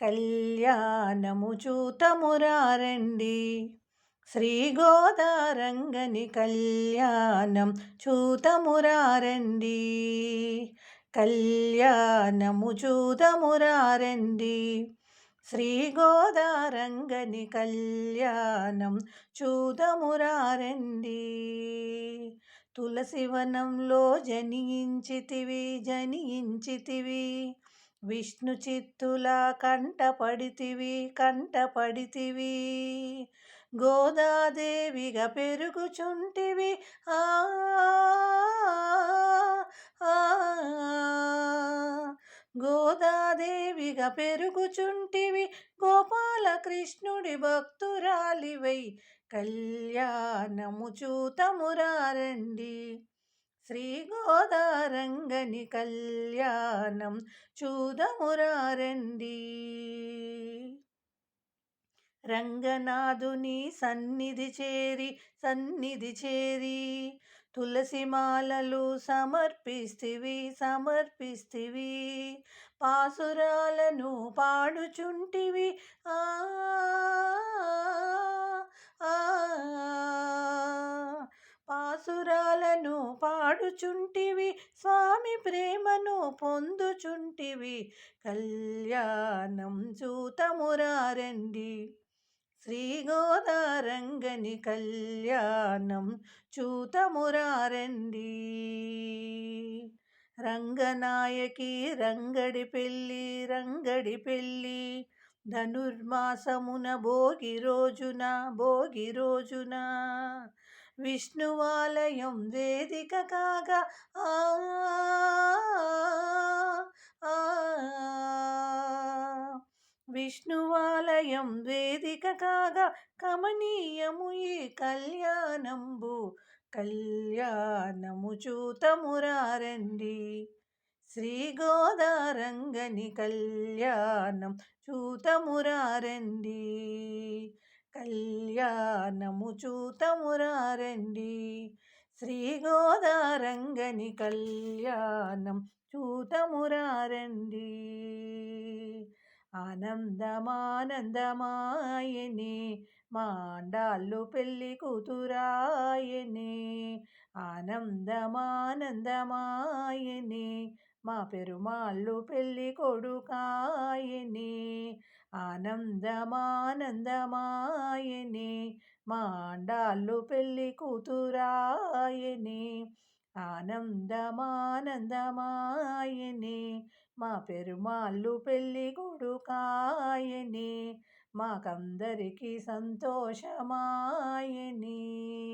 కళ్యాణము చూతమురారండి. శ్రీ గోదారంగని కళ్యాణం చూతమురారండి. కళ్యాణము చూతమురారండి. శ్రీ గోదారంగని కళ్యాణం చూదమురారండి తులసివనంలో జనించితివి జనించితివి. విష్ణు చిత్తులా కంటపడితివి కంటపడితివి గోదాదేవిగా పెరుగుచుంటివి. ఆ. గోదాదేవిగా పెరుగుచుంటివి. గోపాలకృష్ణుడి భక్తురాలివై కళ్యాణము చూతమురారండి. శ్రీ గోదారంగని కళ్యాణం చూదమురారండి. రంగనాథుని సన్నిధి చేరి సన్నిధి చేరి తులసిమాలలు సమర్పిస్తివి సమర్పిస్తివి పాసురాలను పాడుచుంటివి. ఆ పాడుచుంటివి స్వామి ప్రేమను పొందుచుంటివి. కళ్యాణం చూతమురారండి శ్రీ గోదారంగని కళ్యాణం చూతమురారండి రంగనాయకి రంగడి పెళ్ళి రంగడి పెళ్ళి. ధనుర్మాసమున భోగి రోజున భోగి రోజున. విష్ణువాలయం వేదిక కాగా ఆ విష్ణువాలయం వేదిక కాగా కమనీయము ఈ కళ్యాణంబు కళ్యాణము చూతమురారండి శ్రీ గోదారంగని కళ్యాణం చూతమురారండి కళ్యాణము చూతమురారండి. శ్రీ గోదారంగని కళ్యాణం చూతమురారండి. ఆనందమానందమాయనే మాండాళ్ళు పెళ్ళి కూతురాయని ఆనందమానందమాయని మా పెరుమాళ్ళు పెళ్ళి కొడుకాయని. ఆనందమానందమాయని. మాండాళ్ళు పెళ్ళి కూతురాయని. ఆనందమానందమాయని. మా పెరుమాళ్ళు పెళ్ళి కొడుకాయని. మాకందరికీ సంతోషమాయని.